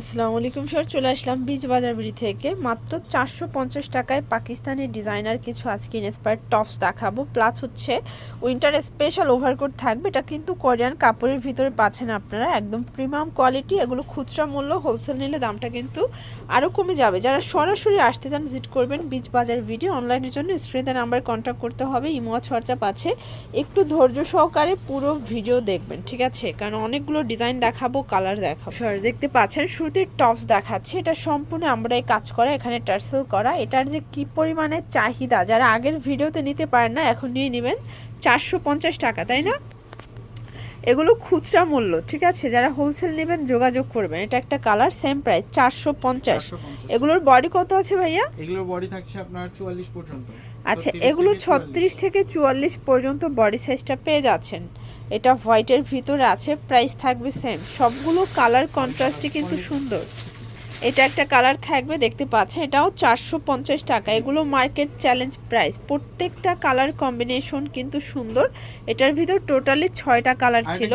আসসালামু আলাইকুম স্যার চলে আসলাম বীজ বাজার বিড়ি থেকে। মাত্র চারশো পঞ্চাশ টাকায় পাকিস্তানের ডিজাইনার কিছু আজকে ইনস্পায়ার টপস দেখাবো। প্লাস হচ্ছে উইন্টার স্পেশাল ওভারকোট থাকবে। এটা কিন্তু কোরিয়ান কাপড়ের ভিতরে পাচ্ছেন আপনারা। একদম প্রিমিয়াম কোয়ালিটি এগুলো খুচরা মূল্য হোলসেল নিলে দামটা কিন্তু আরও কমে যাবে। যারা সরাসরি আসতে চান ভিজিট করবেন বীজ বাজার ভিডিও অনলাইনের জন্য স্ক্রিনে নাম্বার কন্ট্যাক্ট করতে হবে। ইমোয়া চর্চা পাচ্ছে একটু ধৈর্য সহকারে পুরো ভিডিও দেখবেন, ঠিক আছে? কারণ অনেকগুলো ডিজাইন দেখাবো কালার দেখাবো। দেখতে পাচ্ছেন শুরুতে টপস দেখাচ্ছি। এটা সম্পূর্ণ আমরা এই কাজ করা এখানে টার্সেল করা। এটার যে কি পরিমাণে চাহিদা যারা আগের ভিডিওতে নিতে পারেন না এখন নিয়ে নেবেন। চারশো পঞ্চাশ টাকা তাই না? এগুলো খুচরা মূল্য ঠিক আছে? যারা হোলসেল নেবেন যোগাযোগ করবেন। এটা একটা কালার সেম প্রাইস চারশো পঞ্চাশ। এগুলোর বডি কত আছে ভাইয়া? এগুলোর বডি থাকছে আপনার চুয়াল্লিশ পর্যন্ত। আচ্ছা এগুলো ছত্রিশ থেকে চুয়াল্লিশ পর্যন্ত বডি সাইজটা পেয়ে যাচ্ছেন। এটা হোয়াইটের ভিতরে আছে প্রাইস থাকবে সেম সবগুলো কালার কন্ট্রাস্টই কিন্তু সুন্দর। এটা একটা কালার থাকবে দেখতে পাচ্ছেন? এটাও চারশো পঞ্চাশ টাকা। এগুলো মার্কেট চ্যালেঞ্জ প্রাইস প্রত্যেকটা কালার কম্বিনেশন কিন্তু সুন্দর। এটার ভিতর টোটালি ছয়টা কালার ছিল।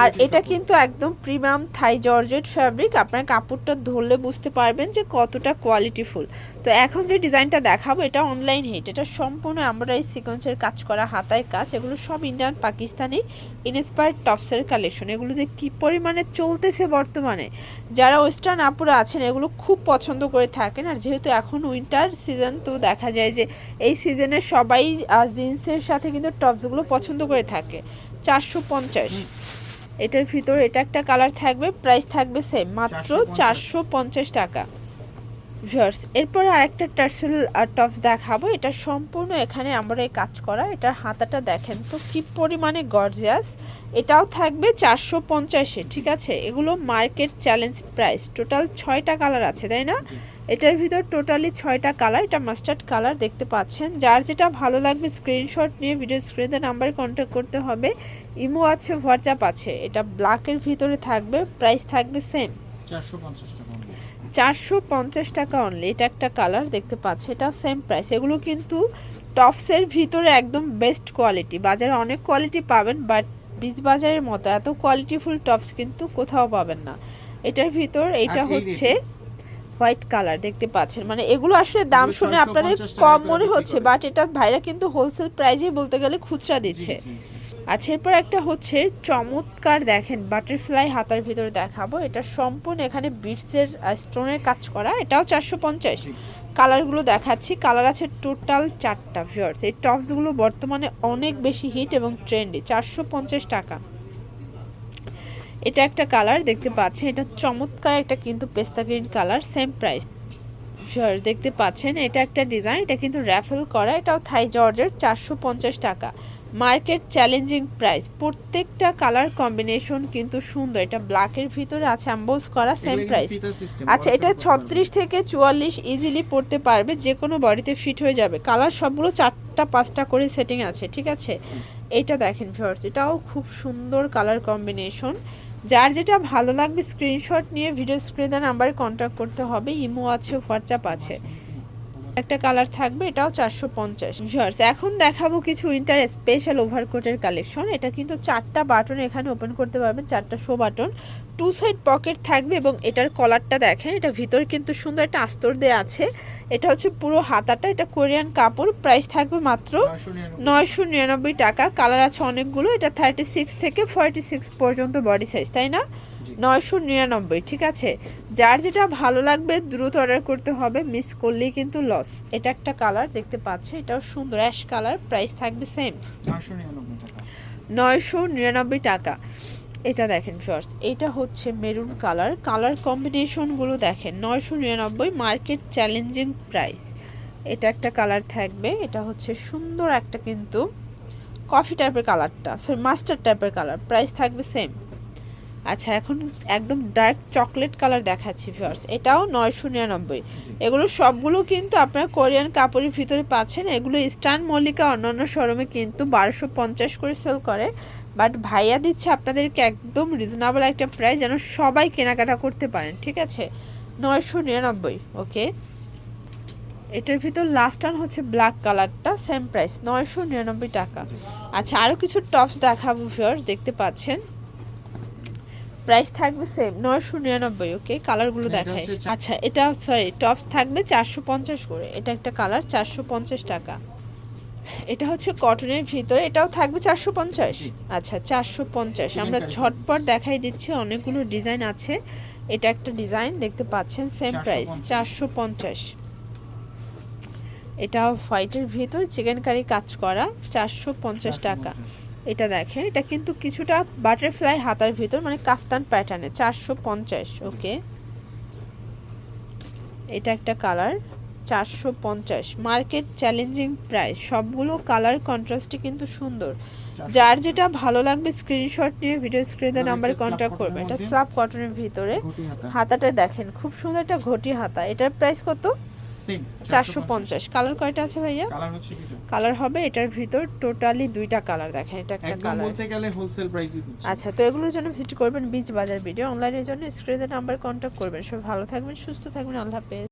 আর এটা কিন্তু একদম প্রিমিয়াম থাই জর্জেট ফ্যাব্রিক আপনার কাপড়টা ধরলে বুঝতে পারবেন যে কতটা কোয়ালিটিফুল তো এখন যে ডিজাইনটা দেখাবো এটা অনলাইন হিট এটা সম্পূর্ণ আমরা এই সিকোয়েন্সের কাজ করা হাতায় কাজ। এগুলো সব ইন্ডিয়ান পাকিস্তানি ইনস্পায়ার্ড টপসের কালেকশন এগুলো যে কী পরিমাণে চলতেছে বর্তমানে যারা ওয়েস্টার্ন আপুরা আছেন এগুলো খুব পছন্দ করে থাকেন। আর যেহেতু এখন উইন্টার সিজন তো দেখা যায় যে এই সিজনে সবাই জিন্সের সাথে কিন্তু টপসগুলো পছন্দ করে থাকে। চারশো পঞ্চাশ। এটার ভিতরে এটা একটা কালার থাকবে প্রাইস থাকবে সেম মাত্র চারশো পঞ্চাশ টাকা। ভিউয়ার্স এরপরে আরেকটা টার্সেল টপস দেখাবো। এটা সম্পূর্ণ এখানে আমরা এই কাজ করা। এটার হাতাটা দেখেন তো কি পরিমাণে গর্জিয়াস এটাও থাকবে চারশো পঞ্চাশে ঠিক আছে? এগুলো মার্কেট চ্যালেঞ্জ প্রাইস টোটাল ছয়টা কালার আছে তাই না? এটার ভিতর টোটালি ছয়টা কালার এটা মাস্টার্ড কালার দেখতে পাচ্ছেন। যার যেটা ভালো লাগবে স্ক্রিনশট নিয়ে ভিডিও স্ক্রিনে নাম্বারে কন্ট্যাক্ট করতে হবে। ইমো আছে হোয়াটসঅ্যাপ আছে। এটা ব্ল্যাকের ভিতরে থাকবে প্রাইস থাকবে সেম চারশো পঞ্চাশ টাকা। চারশো পঞ্চাশ টাকা অনলি এটা একটা কালার দেখতে পাচ্ছি এটা সেম প্রাইস এগুলো কিন্তু টপসের ভিতরে একদম বেস্ট কোয়ালিটি বাজারে অনেক কোয়ালিটি পাবেন বাট বীজ বাজারের মতো এত কোয়ালিটিফুল টপস কিন্তু কোথাও পাবেন না। এটার ভিতর এটা হচ্ছে হোয়াইট কালার দেখতে পাচ্ছেন। মানে এগুলো আসলে দাম শুনে আপনাদের কম মনে হচ্ছে বাট এটা ভাইরা কিন্তু হোলসেল প্রাইজে বলতে গেলে খুচরা দিচ্ছে। আচ্ছা এরপর একটা হচ্ছে চমৎকার দেখেন, বাটারফ্লাই হাতার ভিতরে দেখাবো। এটা সম্পূর্ণ এখানে বিটসের স্টোনের কাজ করা। এটাও চারশো পঞ্চাশ। কালারগুলো দেখাচ্ছি। কালার আছে টোটাল চারটা ভিউয়ার্স। এই টপসগুলো বর্তমানে অনেক বেশি হিট এবং ট্রেন্ডি, চারশো পঞ্চাশ টাকা। এটা একটা কালার, দেখতে পাচ্ছেন, এটা চমৎকার একটা কিন্তু পেস্তা green colour same price sure দেখতে পাচ্ছেন, এটা একটা ডিজাইন, এটা কিন্তু র্যাফেল করা, এটাও থাই জর্জের, চারশো পঞ্চাশ টাকা। Market challenging price. প্রত্যেকটা কালার কম্বিনেশন কিন্তু সুন্দর। এটা ব্ল্যাকের ভিতরে আছে অ্যাম্বোস করা সেম প্রাইস আচ্ছা এটা। ছত্রিশ থেকে চুয়াল্লিশ ইজিলি পড়তে পারবে যে কোনো বডিতে ফিট হয়ে যাবে। কালার সবগুলো চারটা পাঁচটা করে সেটিং আছে ঠিক আছে? এটা দেখেন ভিউয়ার্স এটাও খুব সুন্দর কালার কম্বিনেশন। যার যেটা ভালো লাগবে স্ক্রিনশট নিয়ে ভিডিও স্ক্রিনে নাম্বারে কন্ট্যাক্ট করতে হবে। ইমো আছে হোয়াটসঅ্যাপ আছে। একটা কালার থাকবে এটাও চারশো পঞ্চাশ। ভিউয়ার্স এখন দেখাবো কিছু উইন্টার স্পেশাল ওভারকোটের কালেকশন এটা কিন্তু চারটা বাটন এখানে ওপেন করতে পারবেন চারটা show button two side pocket থাকবে এবং এটার কলারটা দেখেন এটা ভিতর কিন্তু সুন্দর একটা আস্তর দেওয়া আছে। এটা হচ্ছে পুরো হাতাটা এটা কোরিয়ান কাপড় প্রাইস থাকবে মাত্র নয়শো নিরানব্বই। টাকা। কালার আছে অনেকগুলো এটা থার্টি সিক্স থেকে ফর্টি সিক্স পর্যন্ত বডি সাইজ তাই না। নয়শো নিরানব্বই, ঠিক আছে? যার যেটা ভালো লাগবে, দ্রুত অর্ডার করতে হবে মিস করলেই কিন্তু লস এটা একটা কালার দেখতে পাচ্ছে? এটাও সুন্দর অ্যাশ কালার প্রাইস থাকবে সেম 999 টাকা। নয়শো নিরানব্বই টাকা। এটা দেখেন ফার্স্ট এটা হচ্ছে মেরুন কালার কালার কম্বিনেশনগুলো দেখেন, নয়শো নিরানব্বই মার্কেট চ্যালেঞ্জিং প্রাইস এটা একটা কালার থাকবে, এটা হচ্ছে সুন্দর একটা কিন্তু কফি টাইপের কালারটা সরি মাস্টার টাইপের কালার প্রাইস থাকবে সেম আচ্ছা এখন একদম ডার্ক চকলেট কালার দেখাচ্ছি ফার্স্ট এটাও নয়শো নিরানব্বই। এগুলো সবগুলো কিন্তু আপনার কোরিয়ান কাপড়ের ভিতরে পাচ্ছেন। এগুলো ইস্টার্ন মল্লিকা অন্যান্য শোরুমে কিন্তু বারোশো পঞ্চাশ করে সেল করে। বাট ভাইয়া দিচ্ছে আপনাদেরকে একদম রিজনেবল একটা প্রাইস যেন সবাই কেনাকাটা করতে পারেন ঠিক আছে? নয়শো নিরানব্বই ওকে এটার ভিতর লাস্ট টান হচ্ছে ব্ল্যাক কালারটা সেম প্রাইস নয়শো নিরানব্বই টাকা। আচ্ছা আরও কিছু টপস দেখাবো ফিওর দেখতে পাচ্ছেন। প্রাইস থাকবে সেম নয়শো নিরানব্বই ওকে কালারগুলো দেখায় আচ্ছা এটা সরি টপস থাকবে চারশো পঞ্চাশ করে। এটা একটা কালার চারশো পঞ্চাশ টাকা। এটা হচ্ছে কটনের ভিতরে এটাও থাকবে চারশো পঞ্চাশ। আচ্ছা চারশো পঞ্চাশ। আমরা ঝটপট দেখাই দিচ্ছি অনেকগুলো ডিজাইন আছে। এটা একটা ডিজাইন দেখতে পাচ্ছেন সেম প্রাইস চারশো পঞ্চাশ। এটা হোয়াইটের ভিতর চিকেন কারি কাজ করা চারশো পঞ্চাশ টাকা। 450 এটা দেখেন এটা কিন্তু কিছুটা বাটারফ্লাই হাতার ভিতর মানে কাফতান প্যাটার্নে চারশো পঞ্চাশ ওকে এটা একটা কালার চারশো পঞ্চাশ। মার্কেট চ্যালেঞ্জিং প্রাইস সবগুলো কালার কন্ট্রাস্টই কিন্তু সুন্দর। যার যেটা ভালো লাগবে স্ক্রিনশট নিয়ে ভিডিও স্ক্রিনে নাম্বারে কন্ট্যাক্ট করবে। এটা। স্লাব কটনের ভিতরে হাতাটা দেখেন খুব সুন্দর একটা ঘটি হাতা। এটার প্রাইস কত? সেম চারশো পঞ্চাশ। কালার কয়টা আছে ভাইয়া? কালার হচ্ছে দুটো। কালার হবে এটার ভিতর টোটালি দুইটা কালার দেখেন এটা একটা কালার বলতে গেলে হোলসেল প্রাইসই দিচ্ছি আচ্ছা তো এগুলোর জন্য ভিজিট করবেন বীজ বাজার ভিডিও অনলাইনের জন্য স্ক্রিনে নাম্বার কন্ট্যাক্ট করবেন। সব ভালো থাকবেন সুস্থ থাকবেন। আল্লাহ হাফেজ।